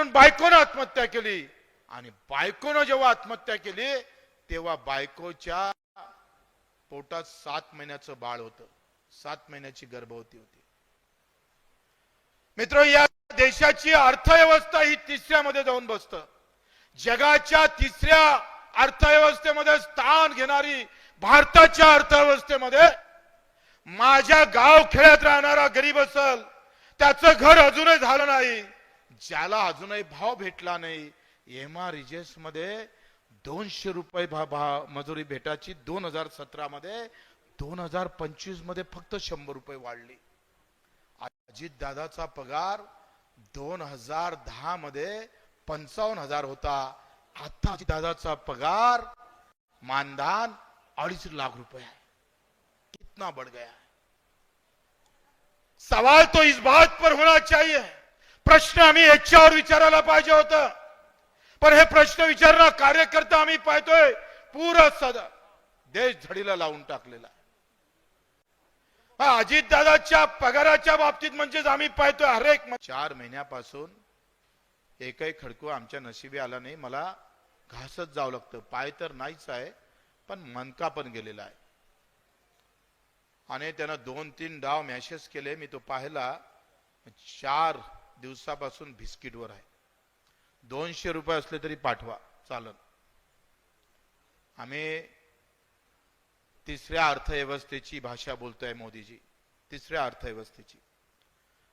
म्हणून बायकोनं आत्महत्या केली. आणि बायकोनं जेव्हा आत्महत्या केली तेव्हा बायकोच्या पोटात सात महिन्याचं बाळ होतं. सात महिन्याची गर्भवती होती. मित्र या देशाची अर्थव्यवस्था ही तिसऱ्यामध्ये जाऊन बसत. जगाच्या तिसऱ्या अर्थव्यवस्थेमध्ये स्थान घेणारी भारताच्या अर्थव्यवस्थेमध्ये माझ्या गाव खेड्यात राहणारा गरीब असल त्याचं घर अजूनही झालं नाही. ज्याला अजूनही भाव भेटला नाही एम आरमध्ये दोनशे रुपये भा, भा मजुरी भेटाची दोन हजार सतरा मध्ये दोन हजार पंचवीसमध्ये फक्त शंभर रुपये वाढली. अजित दादाचा पगार दोन हजार दहा मध्ये पंचावन्न हजार होता. आता अजित दादाचा पगार मानधान अडीच लाख रुपये है कितना बढ़ गया है. सवाल तो इस बात पर होना चाहिए। प्रश्न आम्ही याच्यावर विचारायला पाहिजे होतं. पण हे प्रश्न विचारणार कार्यकर्ता आम्ही पाहतोय पुरं सदा देश झडीला लावून टाकलेला आहे. अजित दादाच्या पगाराच्या बाबतीत म्हणजेच आम्ही पाहतोय हरेक चार महिन्यापासून एकही खडकू आमच्या नशिबी आला नाही. मला घासत जावं लागतं. पाय तर नाहीच आहे पण मनका पण गेलेला आहे. आणि त्यानं दोन तीन डाव मॅसेज केले. मी तो पाहिला. चार दिवसापासून बिस्किटवर आहे. दोनशे रुपये असले तरी पाठवा चालन. आम्ही तिसऱ्या अर्थव्यवस्थेची भाषा बोलतोय मोदीजी. तिसऱ्या अर्थव्यवस्थेची.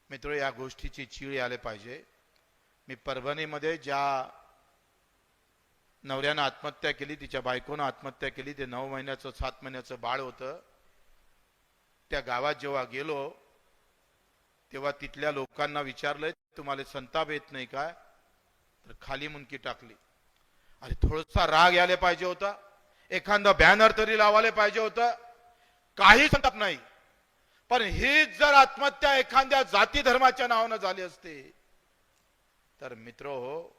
मित्र या गोष्टीची चीळ यायला पाहिजे. मी परभणीमध्ये ज्या नवऱ्यानं आत्महत्या केली तिच्या बायकोनं आत्महत्या केली ते नऊ महिन्याचं सात महिन्याचं बाळ होतं. त्या गावात जेव्हा गेलो तेव्हा तिथल्या लोकांना विचारलंय तुम्हाला संताप येत नाही काय तर खाली मुनकी टाकली. अरे थोडासा राग यायला पाहिजे होता. एखादा बॅनर तरी लावायला पाहिजे होतं. काही संताप नाही. पण हीच जर आत्महत्या एखाद्या जाती धर्माच्या नावानं झाली असते तर मित्र हो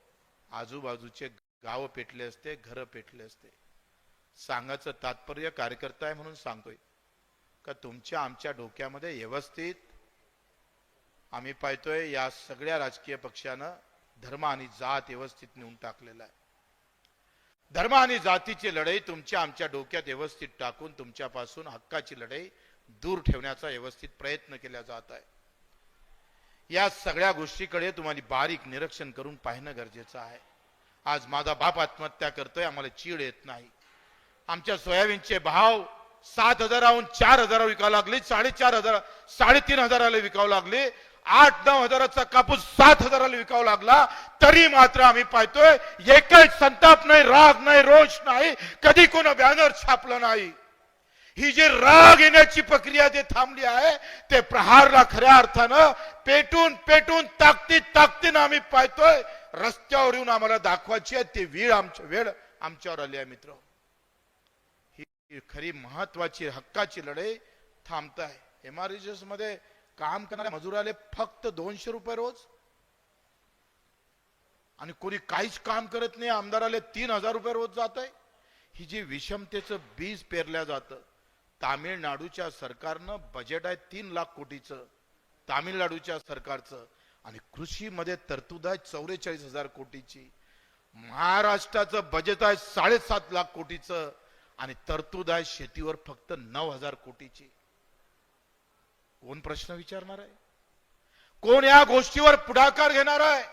आजूबाजूचे गाव पेटले असते घर पेटले असते. सांगायचं तात्पर्य कार्यकर्ता आहे म्हणून सांगतोय. का तुमच्या आमच्या डोक्यामध्ये व्यवस्थित आम्ही पाहतोय या सगळ्या राजकीय पक्षानं धर्म आणि जात व्यवस्थित नेऊन टाकलेला आहे. धर्म आणि जातीची लढाई तुमच्या आमच्या डोक्यात व्यवस्थित टाकून तुमच्यापासून हक्काची लढाई दूर ठेवण्याचा व्यवस्थित प्रयत्न केला जात आहे. या सगळ्या गोष्टीकडे तुम्हाला बारीक निरीक्षण करून पाहणं गरजेचं आहे. आज माझा बाप आत्महत्या करतोय आम्हाला चीड येत नाही. आमच्या सोयाबीनचे भाव सात हजाराहून चार हजार विकावं लागले साडेचार हजार साडेतीन हजाराला विकावं लागले. आठ नऊ हजाराचा कापूस सात हजाराला विकावा लागला तरी मात्र आम्ही पाहतोय एकच संताप नाही राग नाही रोष नाही कधी कोण बॅनर छापलं नाही. ही जी राग येण्याची प्रक्रिया जे थांबली आहे ते प्रहारला खऱ्या अर्थानं पेटून पेटून ताकदीत ताकदीनं आम्ही पाहतोय रस्त्यावर येऊन आम्हाला दाखवायची आहे ती वेळ आमच्या वेळ आमच्यावर आली आहे मित्र. ही खरी महत्वाची हक्काची लढाई थांबत आहे. एममध्ये काम करणाऱ्या मजुराले फक्त दोनशे रुपये रोज? आणि कोणी काहीच काम करत नाही आमदाराले तीन हजार रुपये रोज जात आहे ही जी विषमतेचं बीज पेरल्या जातं तामिळनाडूच्या सरकारनं बजेट आहे तीन लाख कोटीचं तामिळनाडूच्या सरकारचं आणि कृषीमध्ये तरतूद आहे चौवेचाळीस हजार कोटीची महाराष्ट्राचं बजेट आहे साडेसात लाख कोटीचं आणि तरतूद आहे शेतीवर फक्त नऊ हजार कोटीची. कोण प्रश्न विचारणार आहे? कोण या गोष्टीवर पुढाकार घेणार आहे?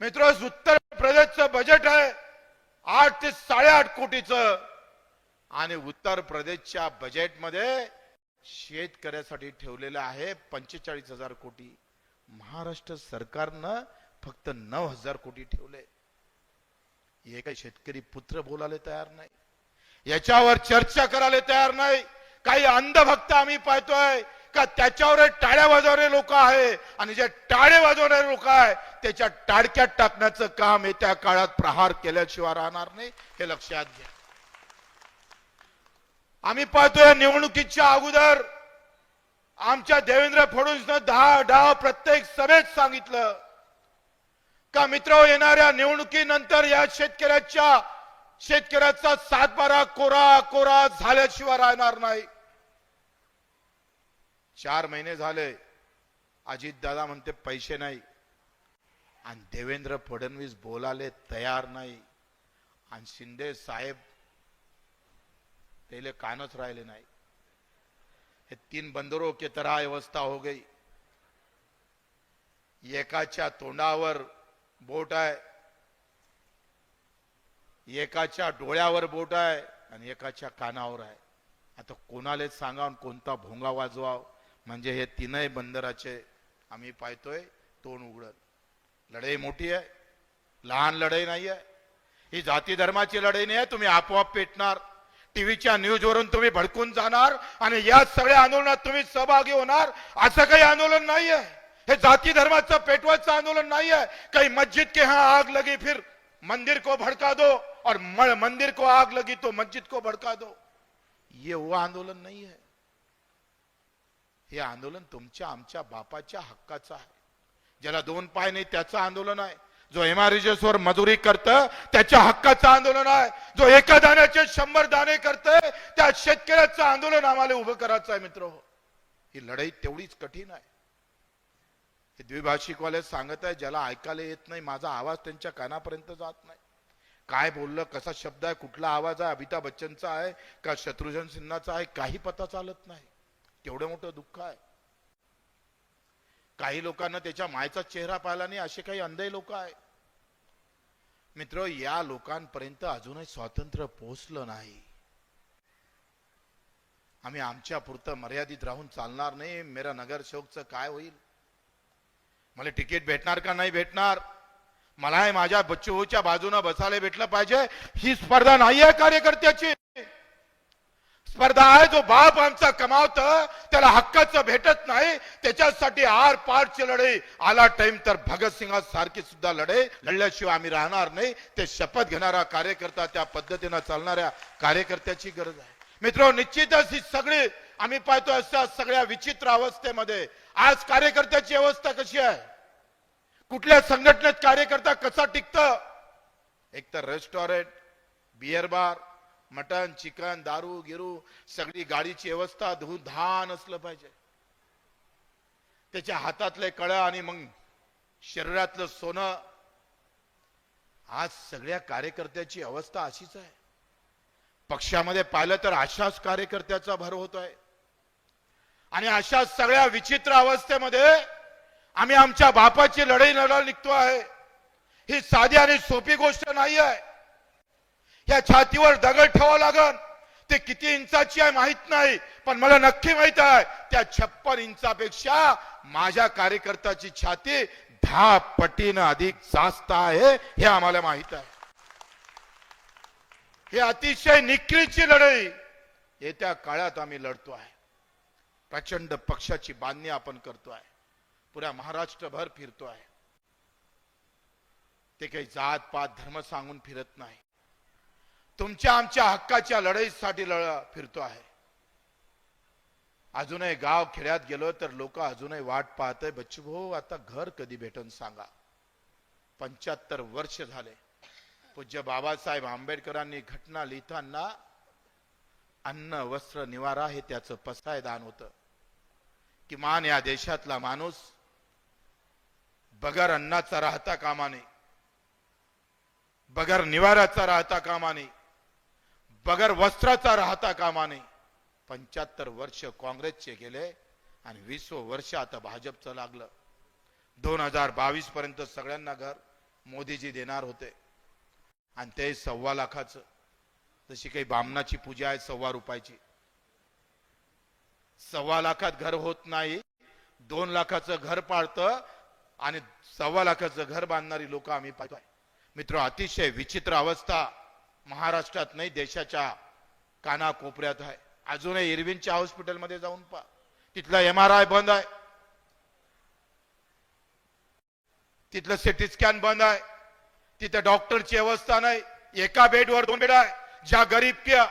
मित्र उत्तर प्रदेशचं बजेट आहे आठ ते साडेआठ कोटीचं. आणि उत्तर प्रदेशच्या बजेटमध्ये शेतकऱ्यासाठी ठेवलेलं आहे पंचेचाळीस हजार कोटी. महाराष्ट्र सरकारनं फक्त नऊ हजार कोटी ठेवले. हे काही शेतकरी पुत्र बोलायला तयार नाही. याच्यावर चर्चा करायला तयार नाही. काही अंधभक्त आम्ही पाहतोय का त्याच्यावर टाळ्या वाजवणारे लोक आहे. आणि जे टाळे वाजवणारे लोक आहे त्याच्या टाळक्यात टाकण्याचं काम येत्या काळात प्रहार केल्याशिवाय राहणार नाही हे लक्षात घ्या. आम्ही पाहतोय निवडणुकीच्या अगोदर आमच्या देवेंद्र फडणवीसनं दहा दहा प्रत्येक सभेत सांगितलं का मित्र येणाऱ्या निवडणुकीनंतर या शेतकऱ्याच्या शेतकऱ्याचा सातबारा कोरा कोरा झाल्याशिवाय राहणार नाही. चार महिने झाले. अजित दादा म्हणते पैसे नाही. आणि देवेंद्र फडणवीस बोलाले तयार नाही. आणि शिंदे साहेब त्याले कानच राहिले नाही. हे तीन बंदरों की तरह अवस्था हो गई. एकाच्या तोंडावर बोट आहे. एकाच्या डोळ्यावर बोट आहे. आणि एकाच्या कानावर आहे. आता कोणालाच सांगा आणि कोणता भोंगा वाजवाव. म्हणजे हे तीनही बंदराचे आम्ही पाहतोय तोंड उघडत. लढाई मोठी आहे लहान लढाई नाही आहे. ही जाती धर्माची लढाई नाही आहे तुम्ही आपोआप पेटणार. टीव्हीच्या न्यूजवरून तुम्ही भडकून जाणार आणि या सगळ्या आंदोलनात तुम्ही सहभागी होणार. असं काही आंदोलन नाही आहे. हे जाती धर्माचं पेटवायचं आंदोलन नाही आहे. काही मस्जिद के हा आग लगी फिर मंदिर को भड़का दो और मंदिर को आग लगी तो मस्जिद को भड़का दो. ये वो आंदोलन नहीं है हे आंदोलन तुमच्या आमच्या बापाच्या हक्काचं आहे. ज्याला दोन पाय नाही त्याचं आंदोलन आहे. जो एमआरएसवर मजुरी करतं त्याच्या हक्काचं आंदोलन आहे. जो एका दाण्याचे शंभर दाणे करतंय त्या शेतकऱ्याचं आंदोलन आम्हाला उभं करायचं आहे मित्र हो. ही. लढाई तेवढीच कठीण आहे. हे द्विभाषिकवाले सांगत आहे ज्याला ऐकायला येत नाही माझा आवाज त्यांच्या कानापर्यंत जात नाही. काय बोललं कसा शब्द आहे कुठला आवाज आहे अमिताभ बच्चनचा आहे का शत्रुघ्न सिन्हाचा आहे काही पता चालत नाही. केवढं मोठं दुःख आहे. काही लोकांना त्याच्या मायचा चेहरा पाहिला नाही असे काही अंधे लोक आहे मित्र या लोकांपर्यंत अजूनही स्वातंत्र्य पोहोचलं नाही. आम्ही आमच्या पुरतं मर्यादित राहून चालणार नाही. मेरा नगरसेवकचं काय होईल? मला तिकीट भेटणार का नाही भेटणार? मला हे माझ्या बच्चूच्या बाजूने बसायला भेटलं पाहिजे. ही स्पर्धा नाही आहे कार्यकर्त्याची. स्पर्धा आहे जो बाप आमचा कमावत त्याला हक्काचं भेटत नाही त्याच्यासाठी आर पारची लढाई. आला टाइम तर भगतसिंग सारखी सुद्धा लढाई. लढल्याशिवाय आम्ही राहणार नाही. ते शपथ घेणारा कार्यकर्ता त्या पद्धतीनं चालणाऱ्या कार्यकर्त्याची गरज आहे. मित्र निश्चितच ही सगळी आम्ही पाहतो अशा सगळ्या विचित्र अवस्थेमध्ये. आज कार्यकर्त्याची अवस्था कशी आहे? कुठल्या संघटनेत कार्यकर्ता कसा टिकत? एक तर restaurant beer bar mutton chicken दारू गिरू सगळी गाडीची व्यवस्था धुवून धान असलं पाहिजे. त्याच्या हातातले कळा आणि मग शरीरातलं सोनं. आज सगळ्या कार्यकर्त्याची अवस्था अशीच आहे. पक्षामध्ये पाहिलं तर अशाच कार्यकर्त्याचा भर होत आहे आणि अशा सगळ्या विचित्र अवस्थेमध्ये आम्ही आमच्या बापाची लढाई लढा निघतो आहे. ही साधी आणि सोपी गोष्ट नाही आहे या छातीवर दगड ठेवावं लागन. ते किती इंचाची आहे माहीत नाही पण मला नक्की माहीत आहे त्या छप्पन इंचापेक्षा माझ्या कार्यकर्त्याची छाती दहा पटीनं अधिक जास्त आहे हे आम्हाला माहीत आहे. हे अतिशय निकळीची लढाई. येत्या काळात आम्ही लढतो आहे. प्रचंड पक्षाची बांधणी आपण करतो आहे. पुऱ्या महाराष्ट्रभर फिरतो आहे. ते काही जात पात धर्म सांगून फिरत नाही. तुमच्या आमच्या हक्काच्या लढाईसाठी लढा फिरतो आहे. अजूनही गाव खेड्यात गेलो तर लोक अजूनही वाट पाहत आहे बच्चू भाऊ आता घर कधी भेटन सांगा. पंच्याहत्तर वर्ष झाले. पूज्य बाबासाहेब आंबेडकरांनी घटना लिहिताना अन्न वस्त्र निवारा हे त्याचं पसायदान होतं. किमान या देशातला माणूस बगर अन्नाचा राहता कामाने बगर निवाराचा राहता कामाने बगर वस्त्राचा राहता कामा नाही पंच्याहत्तर वर्ष काँग्रेसचे गेले आणि वीस वर्ष आता भाजपचं लागलं. दोन हजार बावीस पर्यंत सगळ्यांना घर मोदीजी देणार होते. आणि ते सव्वा लाखाचं. जशी काही बामणाची पूजा आहे सव्वा रुपयाची. सव्वा लाखात घर होत नाही दोन लाखाचं घर पाळतं आणि सव्वा लाखाचं घर बांधणारी लोक आम्ही पाहतोय. मित्र अतिशय विचित्र अवस्था. महाराष्ट्रात नाही देशाच्या कानाकोपऱ्यात आहे. अजूनही इरविनच्या हॉस्पिटलमध्ये जाऊन पहा. तिथला एम आर आय बंद आहे. तिथलं सिटी स्कॅन बंद आहे. तिथे डॉक्टरची व्यवस्था नाही. एका बेडवर दोन बेड आहे. ज्या गरीब किया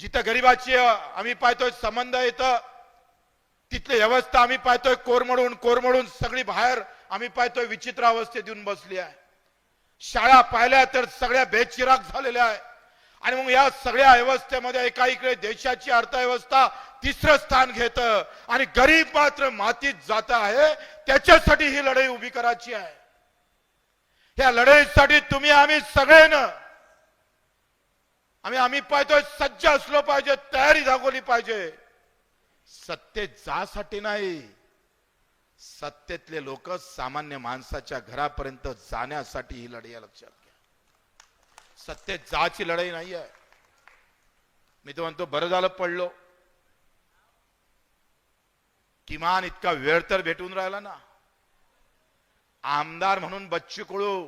जिथं गरीबाची आम्ही पाहतोय संबंध येतं तिथली व्यवस्था आम्ही पाहतोय कोरमडून कोरमडून सगळी बाहेर आम्ही पाहतोय विचित्र अवस्थेत येऊन बसली आहे. शाळा पाहिल्या तर सगळ्या बेचिराग झालेल्या आहे आणि मग या सगळ्या व्यवस्थेमध्ये एका इकडे देशाची अर्थव्यवस्था तिसरं स्थान घेत आणि गरीब मात्र मातीत जात आहे त्याच्यासाठी ही लढाई उभी करायची आहे. या लढाईसाठी तुम्ही आम्ही सगळेनं आम्ही आम्ही पाहतोय सज्ज असलो पाहिजे तयारी दाखवली पाहिजे. सत्तेत जासाठी नाही. सत्तेतले लोक सामान्य माणसाच्या घरापर्यंत जाण्यासाठी ही लढाई लक्षात घ्या. सत्तेत जाची लढाई नाही आहे. मी तो म्हणतो बरं झालं पडलो. किमान इतका वेळ तर भेटून राहिला ना. आमदार म्हणून बच्चू कुळू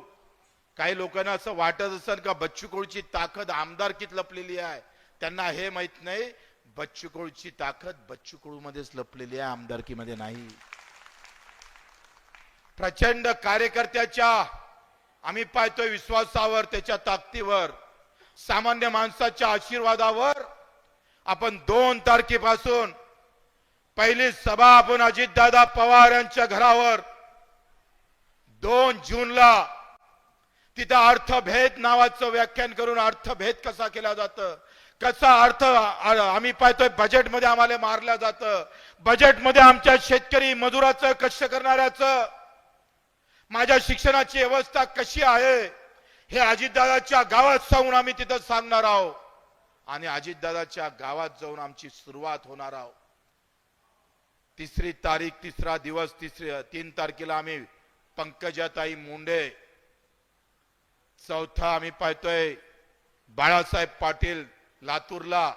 काही लोकांना असं वाटत असेल का बच्चू कडूची ताकद आमदारकीत लपलेली आहे? त्यांना हे माहीत नाही. बच्चूकुळची ताकद बच्चू कडू मध्येच लपलेली आहे आमदारकीमध्ये नाही. प्रचंड कार्यकर्त्याच्या आम्ही पाहतोय विश्वासावर त्याच्या ताकदीवर सामान्य माणसाच्या आशीर्वादावर आपण दोन तारखेपासून पहिली सभा आपण अजितदादा पवार यांच्या घरावर दोन जूनला तिथं अर्थभेद नावाचं व्याख्यान करून अर्थभेद कसा केला जातं कसा अर्थ आम्ही पाहतोय बजेटमध्ये आम्हाला मारलं जातं बजेटमध्ये आमच्या शेतकरी मजुराचं कष्ट करणाऱ्याचं माझ्या शिक्षणाची व्यवस्था कशी आहे हे अजितदादाच्या गावात जाऊन आम्ही तिथं सांगणार आहोत. आणि अजितदादाच्या गावात जाऊन आमची सुरुवात होणार आहोत. तिसरी तारीख तिसरा दिवस तिसरी तीन तारखेला आम्ही पंकजाताई मुंडे चौथा आम्ही पाहतोय बाळासाहेब पाटील लातूरला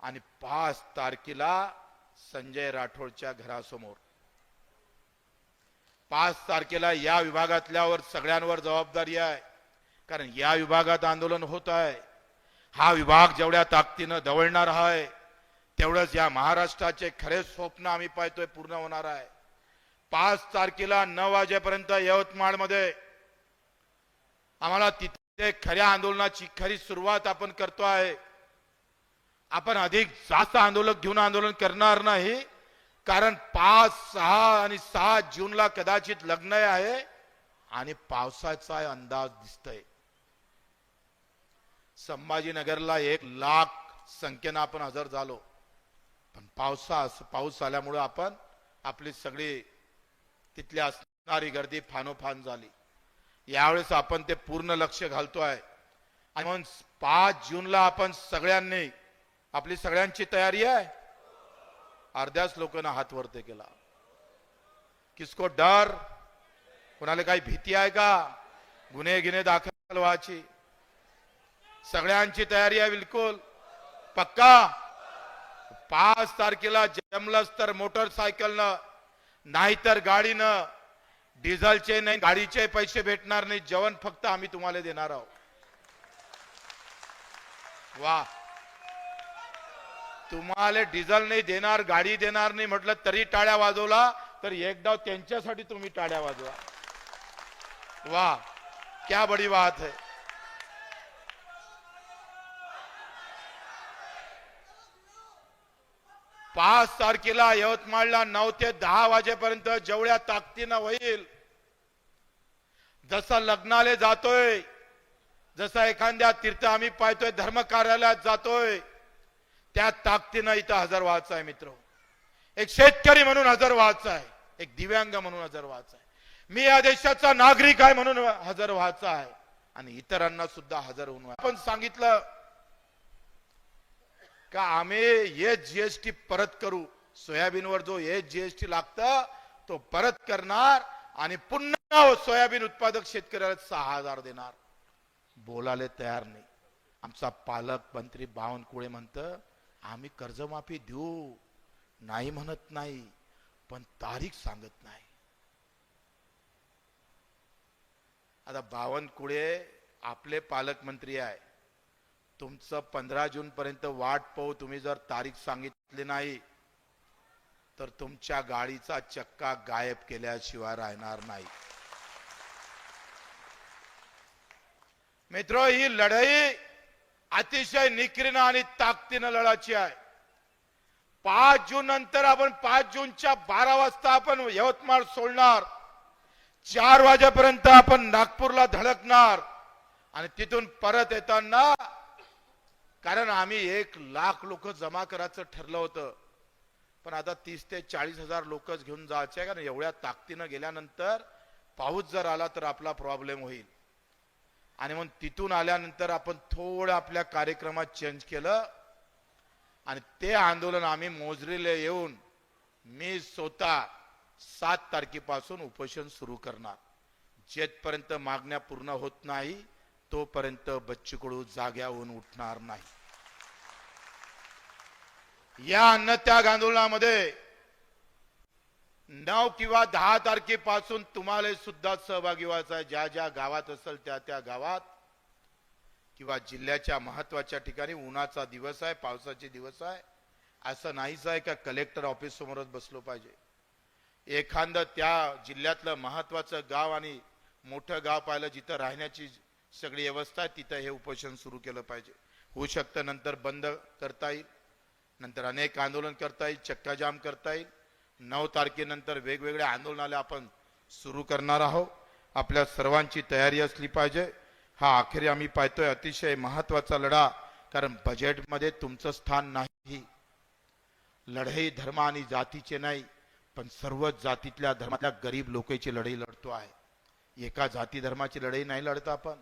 आणि पाच तारखेला संजय राठोडच्या घरासमोर. पाच तारखेला या विभागातल्यावर सगळ्यांवर जबाबदारी आहे. कारण या विभागात आंदोलन होत आहे. हा विभाग जेवढ्या ताकदीनं दवळणार आहे तेवढंच या महाराष्ट्राचे खरे स्वप्न आम्ही पाहतोय पूर्ण होणार आहे. पाच तारखेला नऊ वाजेपर्यंत यवतमाळमध्ये आम्हाला तिथे खऱ्या आंदोलनाची खरी सुरुवात आपण करतो आहे. आपण अधिक जास्त आंदोलक घेऊन आंदोलन करणार नाही. कारण पाच सहा आणि सहा जूनला कदाचित लग्न आहे आणि पावसाचा अंदाज दिसतोय. संभाजीनगरला एक लाख संख्येनं आपण हजर झालो. पण पावसा पाऊस आल्यामुळं आपण आपली सगळी तिथली असणारी गर्दी फानोफान झाली. यावेळेस आपण ते पूर्ण लक्ष घालतोय आणि म्हणून पाच जूनला आपण सगळ्यांनी आपली सगळ्यांची तयारी आहे. अर्ध्याच लोकांना हात वरते केला. किसको डर? कोणाला काही भीती आहे का? गुन्हे गिन्हे दाखल व्हायची. सगळ्यांची तयारी आहे बिलकुल. पक्का? पाच तारखेला जमलंच तर मोटरसायकलनं नाहीतर गाडीनं. डिझेलचे नाही गाडीचे पैसे भेटणार नाही. जेवण फक्त आम्ही तुम्हाला देणार आहोत. वा. तुम्हाला डिझेल नाही देणार गाडी देणार नाही म्हटलं तरी टाळ्या वाजवला तर एकदा त्यांच्यासाठी तुम्ही टाळ्या वाजवा. वा क्या बडी बात है. पाच तारखेला यवतमाळला नऊ ते दहा वाजेपर्यंत जेवढ्या ताकदीनं होईल जसा लग्नाले जातोय जसा एखाद्या तीर्थ आम्ही पाहतोय धर्म कार्यालयात जातोय त्या ताकदीनं इथं हजर व्हायचं आहे मित्र. एक शेतकरी म्हणून हजर व्हायचं आहे. एक दिव्यांग म्हणून हजर व्हायचं आहे. मी या देशाचा नागरिक आहे म्हणून हजर व्हायचा आहे. आणि इतरांना सुद्धा हजर होऊन आपण सांगितलं का आम्ही हे जीएसटी परत करू. सोयाबीनवर जो हे जीएसटी लागतं तो परत करणार आणि पुन्हा सोयाबीन उत्पादक शेतकऱ्याला सहा हजार देणार. बोलायला तयार नाही. आमचा पालक मंत्री बावनकुळे म्हणतं आम्ही कर्जमाफी देऊ नाही म्हणत नाही पण तारीख सांगत नाही. आता बावनकुळे आपले पालकमंत्री आहे. तुमचं पंधरा जून पर्यंत वाट पाहू तुम्ही जर तारीख सांगितली नाही तर तुमच्या गाडीचा चक्का गायब केल्याशिवाय राहणार नाही. मित्र ही लढाई अतिशय निकरीनं आणि ताकदीनं लढायची आहे. पाच जून नंतर आपण पाच जूनच्या बारा वाजता आपण यवतमाळ सोडणार. चार वाजेपर्यंत आपण नागपूरला धडकणार. आणि तिथून परत येताना कारण आम्ही एक लाख लोक जमा करायचं ठरलं होतं. पण आता तीस ते चाळीस हजार लोकच घेऊन जायचे कारण एवढ्या ताकदीनं गेल्यानंतर पाऊस जर आला तर आपला प्रॉब्लेम होईल. आणि मग तिथून आल्यानंतर आपण थोडं आपल्या कार्यक्रमात चेंज केलं. आणि ते आंदोलन आम्ही मोजरीला येऊन मी स्वतः सात तारखेपासून उपोषण सुरू करणार. जेथपर्यंत मागण्या पूर्ण होत नाही तोपर्यंत बच्चूकडू जाग्याहून उठणार नाही. या अन्नत्याग आंदोलनामध्ये नऊ किंवा दहा तारखेपासून तुम्हाला सुद्धा सहभागी व्हायचा आहे. ज्या ज्या गावात असेल त्या त्या गावात किंवा जिल्ह्याच्या महत्त्वाच्या ठिकाणी उन्हाचा दिवस आहे पावसाचे दिवस आहे. असं नाहीच आहे का कलेक्टर ऑफिस समोरच बसलो पाहिजे? एखादं त्या जिल्ह्यातलं महत्वाचं गाव आणि मोठं गाव पाहिलं जिथं राहण्याची सगळी व्यवस्था आहे तिथं हे उपोषण सुरू केलं पाहिजे. होऊ शकतं नंतर बंद करता येईल नंतर अनेक आंदोलन करता येईल चक्काजाम करता येईल. नऊ तारखेनंतर वेगवेगळ्या आंदोलनाला आपण सुरू करणार आहोत. आपल्या सर्वांची तयारी असली पाहिजे. हा अखेरी आम्ही पाहतोय अतिशय महत्त्वाचा लढा कारण बजेटमध्ये तुमचं स्थान नाही. लढाई धर्म आणि जातीचे नाही पण सर्व जातीतल्या धर्मातल्या गरीब लोकांची लढाई लढतो आहे. एका जाती धर्माची लढाई नाही लढत आपण.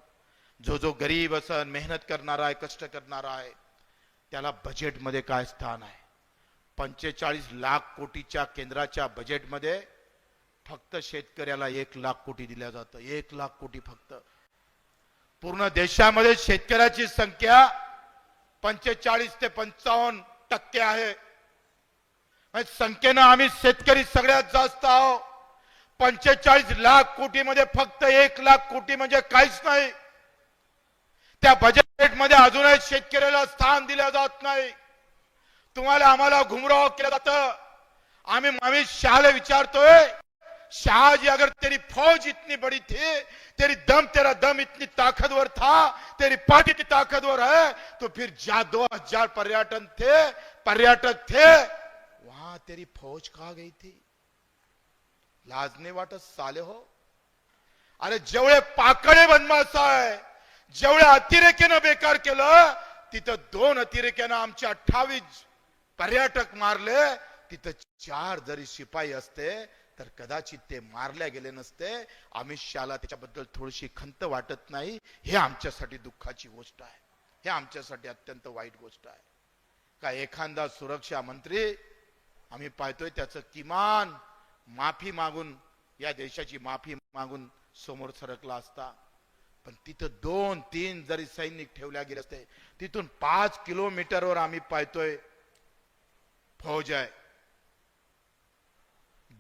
जो जो गरीब असन मेहनत करणारा आहे कष्ट करणारा आहे त्याला बजेटमध्ये काय स्थान आहे? पंचेचाळीस लाख कोटीच्या केंद्राच्या बजेटमध्ये फक्त शेतकऱ्याला एक लाख कोटी दिल्या जातं. एक लाख कोटी फक्त. पूर्ण देशामध्ये शेतकऱ्याची संख्या पंचेचाळीस ते पंचावन्न टक्के आहे. म्हणजे संख्येनं आम्ही शेतकरी सगळ्यात जास्त आहोत. पंचेचाळीस लाख कोटीमध्ये फक्त एक लाख कोटी म्हणजे काहीच नाही. त्या बजेटमध्ये अजूनही शेतकऱ्याला स्थान दिलं जात नाही. तुम्हाला आम्हाला घुमराव केलं जातं. आम्ही आम्ही शाहला विचारतोय शाहजी अगर तेरी फौज इतनी बड़ी थी तेरी दम तेरा दम इतनी ताकतवर था तेरी पार्टी इतनी ताकतवर है तो फिर जा दो हजार पर्यटन थे पर्यटक थे वहां तेरी फौज कहा गई थी? लाजने वाटत साले हो। अरे जेवढे पाकडे बनमास आहे जेवढ्या अतिरेक्यानं बेकार केलं तिथं दोन अतिरेक्यानं आमच्या अठ्ठावीस पर्यटक मारले तिथं चार जरी शिपाई असते तर कदाचित ते मारल्या गेले नसते. अमित शहाला त्याच्याबद्दल थोडीशी खंत वाटत नाही. हे आमच्यासाठी दुःखाची गोष्ट आहे. हे आमच्यासाठी अत्यंत वाईट गोष्ट आहे. का एखादा सुरक्षा मंत्री आम्ही पाहतोय त्याचं किमान माफी मागून या देशाची माफी मागून समोर सरकला असता. पण तिथं दोन तीन जरी सैनिक ठेवल्या गेले असते तिथून पाच किलोमीटरवर आम्ही पाहतोय फौज आहे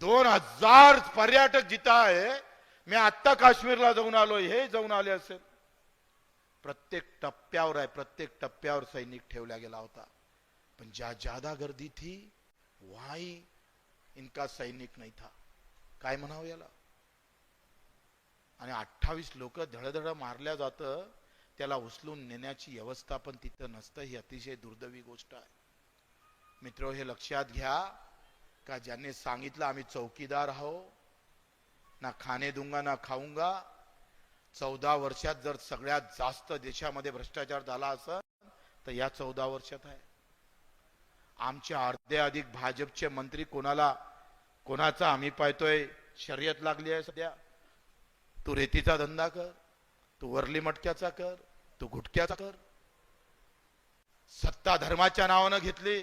दोन हजार पर्यटक जिथं आहे मी आत्ता काश्मीरला जाऊन आलो हे जाऊन आले असेल. प्रत्येक टप्प्यावर आहे प्रत्येक टप्प्यावर सैनिक ठेवला गेला होता. पण ज्या ज्यादा गर्दी थी वहाही इनका सैनिक नाही था. काय म्हणावं याला? आणि अठ्ठावीस लोक धडधड मारल्या जातं त्याला उचलून नेण्याची व्यवस्था पण तिथं नसतं ही अतिशय दुर्दैवी गोष्ट आहे. मित्र हे लक्षात घ्या का ज्यांनी सांगितलं आम्ही चौकीदार आहो. ना खाणे दुंगा ना खाऊंगा. चौदा वर्षात जर सगळ्यात जास्त देशामध्ये भ्रष्टाचार झाला असं तर या चौदा वर्षात आहे. आमच्या अर्धे अधिक भाजपचे मंत्री कोणाला कोणाचा आम्ही पाहतोय शर्यत लागली आहे सध्या. तू रेतीचा धंदा कर तू वरली मटक्याचा कर तू गुटक्याचा कर. सत्ता धर्माच्या नावानं घेतली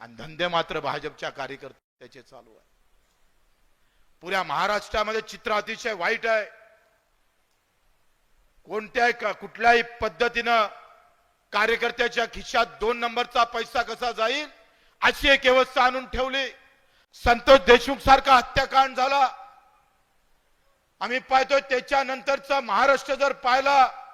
आणि धंदे मात्र भाजपच्या कार्यकर्त्याचे चालू आहे. पुऱ्या महाराष्ट्रामध्ये चित्र अतिशय वाईट आहे. कोणत्याही का- कुठल्याही पद्धतीनं कार्यकर्त्याच्या खिशात दोन नंबरचा पैसा कसा जाईल अशी एक व्यवस्था आणून ठेवली. संतोष देशमुख सारखा हत्याकांड झाला. आम्ही पाहतोय त्याच्यानंतरचा महाराष्ट्र जर पाहिला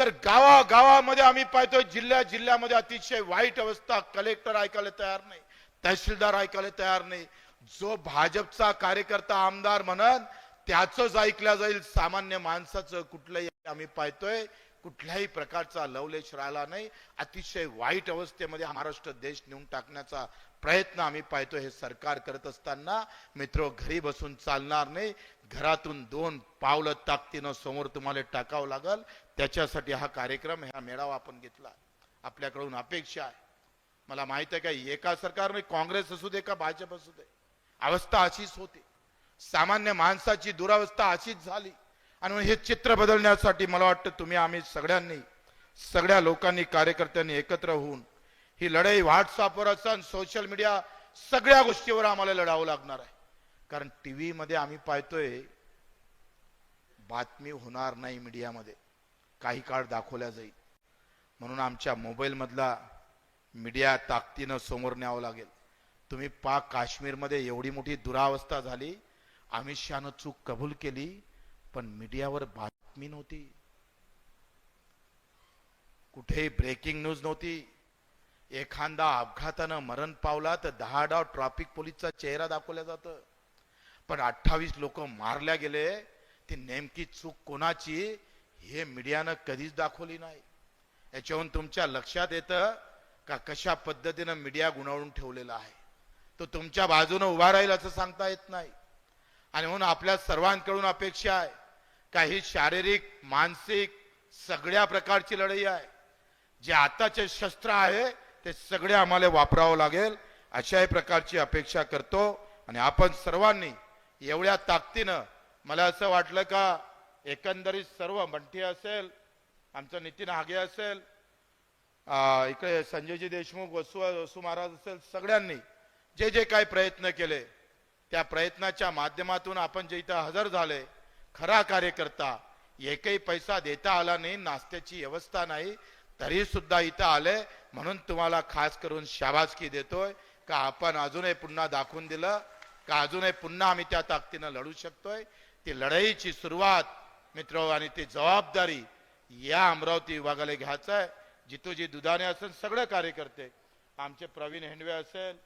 तर गावा गावामध्ये आम्ही पाहतोय जिल्ह्या जिल्ह्यामध्ये अतिशय वाईट अवस्था. कलेक्टर ऐकायला तयार नाही तहसीलदार ऐकायला तयार नाही. जो भाजपचा कार्यकर्ता आमदार म्हणत त्याचंच ऐकलं जाईल. सामान्य माणसाचं कुठलंही आम्ही पाहतोय कुठल्याही प्रकारचा लवलेश राहिला नाही. अतिशय वाईट अवस्थेमध्ये महाराष्ट्र देश नेऊन टाकण्याचा प्रयत्न आम्ही पाहतो हे सरकार करत असताना मित्र घरी बसून चालणार नाही. घरातून दोन पावलं ताकदीनं समोर तुम्हाला टाकावं लागल. त्याच्यासाठी हा कार्यक्रम हा मेळावा आपण घेतला. आपल्याकडून अपेक्षा आहे. मला माहीत आहे का एका सरकारने काँग्रेस असू दे का भाजप असू दे अवस्था अशीच होती. सामान्य माणसाची दुरावस्था अशीच झाली. आणि हे चित्र बदलण्यासाठी मला वाटतं तुम्ही आम्ही सगळ्यांनी सगळ्या लोकांनी कार्यकर्त्यांनी एकत्र होऊन ही लढाई व्हॉट्सअपवर असन सोशल मीडिया सगळ्या गोष्टीवर आम्हाला लढावं लागणार आहे. कारण टी व्हीमध्ये आम्ही पाहतोय बातमी होणार नाही मीडियामध्ये. काही काळ दाखवल्या जाईल. म्हणून आमच्या मोबाईल मधला मीडिया ताकदीनं समोर न्यावं लागेल. तुम्ही पाक काश्मीरमध्ये एवढी मोठी दुरावस्था झाली. अमित शहानं चूक कबूल केली पण मीडियावर बातमी नव्हती. कुठेही ब्रेकिंग न्यूज नव्हती. एखादा अपघातानं मरण पावला तर दहा डाव ट्रॅफिक पोलीसचा चेहरा दाखवला जातं. पण अठ्ठावीस लोक मारल्या गेले ती नेमकी चूक कोणाची हे मीडियानं कधीच दाखवली नाही. याच्याहून तुमच्या लक्षात येतं का कशा पद्धतीनं मीडिया गुणावून ठेवलेला आहे? तो तुमच्या बाजूनं उभा राहील असं सांगता येत नाही. आणि म्हणून आपल्या सर्वांकडून अपेक्षा आहे काही शारीरिक मानसिक सगळ्या प्रकारची लढाई आहे. जे आताचे शस्त्र आहे ते सगळे आम्हाला वापरावं लागेल. अशाही प्रकारची अपेक्षा करतो. आणि आपण सर्वांनी एवढ्या ताकदीनं मला असं वाटलं का एकंदरीत सर्व मंठी असेल आमचं नितीन हागे असेल इकडे संजयजी देशमुख वसू वसू महाराज असेल सगळ्यांनी जे जे काही प्रयत्न केले त्या प्रयत्नाच्या माध्यमातून आपण जे इथं हजर झाले खरा कार्यकर्ता एकही पैसा देता आला नाही नाश्त्याची व्यवस्था नाही तरी सुद्धा इथं आले. म्हणून तुम्हाला खास करून शाबासकी देतोय का आपण अजूनही पुन्हा दाखवून दिलं का अजूनही पुन्हा आम्ही त्या ताकदीनं लढू शकतोय? ती लढाईची सुरुवात मित्र आणि ती जबाबदारी या अमरावती विभागाला घ्यायचं आहे जितोजी दुधाने असेल सगळे कार्यकर्ते आमचे प्रवीण हेंडवे असेल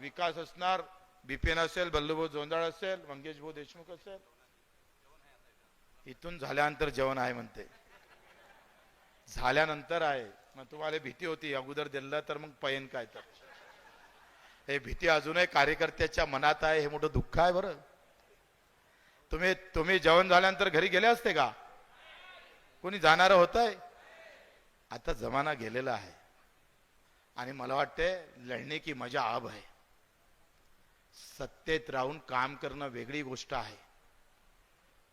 विकास असणार बिपिन असेल बल्लूभाऊ जोंदाळ असेल मंगेश भाऊ देशमुख असेल. इथून झाल्यानंतर जेवण आहे म्हणते. झाल्यानंतर आहे. मग तुम्हाला भीती होती अगोदर दिलं तर मग पयन काय तर. हे भीती अजूनही कार्यकर्त्याच्या मनात आहे हे मोठं दुःख आहे बरं. तुम्ही तुम्ही जेवण झाल्यानंतर घरी गेले असते का? कोणी जाणार होतंय? आता जमाना गेलेला आहे. आणि मला वाटते लढणे की मजा आब आहे. सत्तेत राहून काम करणं वेगळी गोष्ट आहे.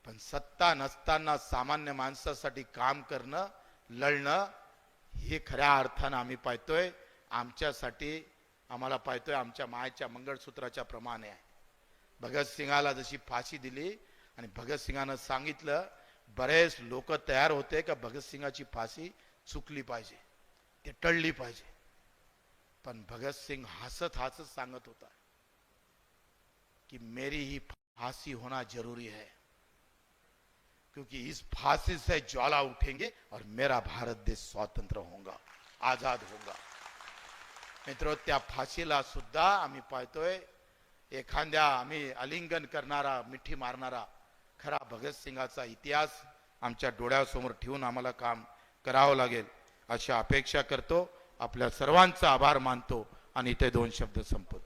पण सत्ता नसताना सामान्य माणसासाठी काम करणं लढणं हे खऱ्या अर्थानं आम्ही पाहतोय. आमच्यासाठी आम्हाला पाहतोय आमच्या मायच्या मंगळसूत्राच्या प्रमाणे आहे. भगतसिंगाला जशी फाशी दिली आणि भगतसिंगानं सांगितलं बरेच लोक तयार होते का भगतसिंगाची फाशी चुकली पाहिजे ते टळली पाहिजे. पण भगतसिंग हसत हसत सांगत होता कि मेरी ही फांसी होना जरूरी है. क्योंकि इस फांसी से ज्वाला उठेंगे और मेरा भारत देश स्वतंत्र होगा आजाद होगा। मित्रो त्या फाशीला सुद्धा आम्ही पाहतोय एखाद्या आम्ही अलिंगन करणारा मिठी मारणारा खरा भगतसिंगाचा इतिहास आमच्या डोळ्यासमोर ठेवून आम्हाला काम करावं लागेल अशी अपेक्षा करतो. आपल्या सर्वांचा आभार मानतो आणि इथे दोन शब्द संपवतो.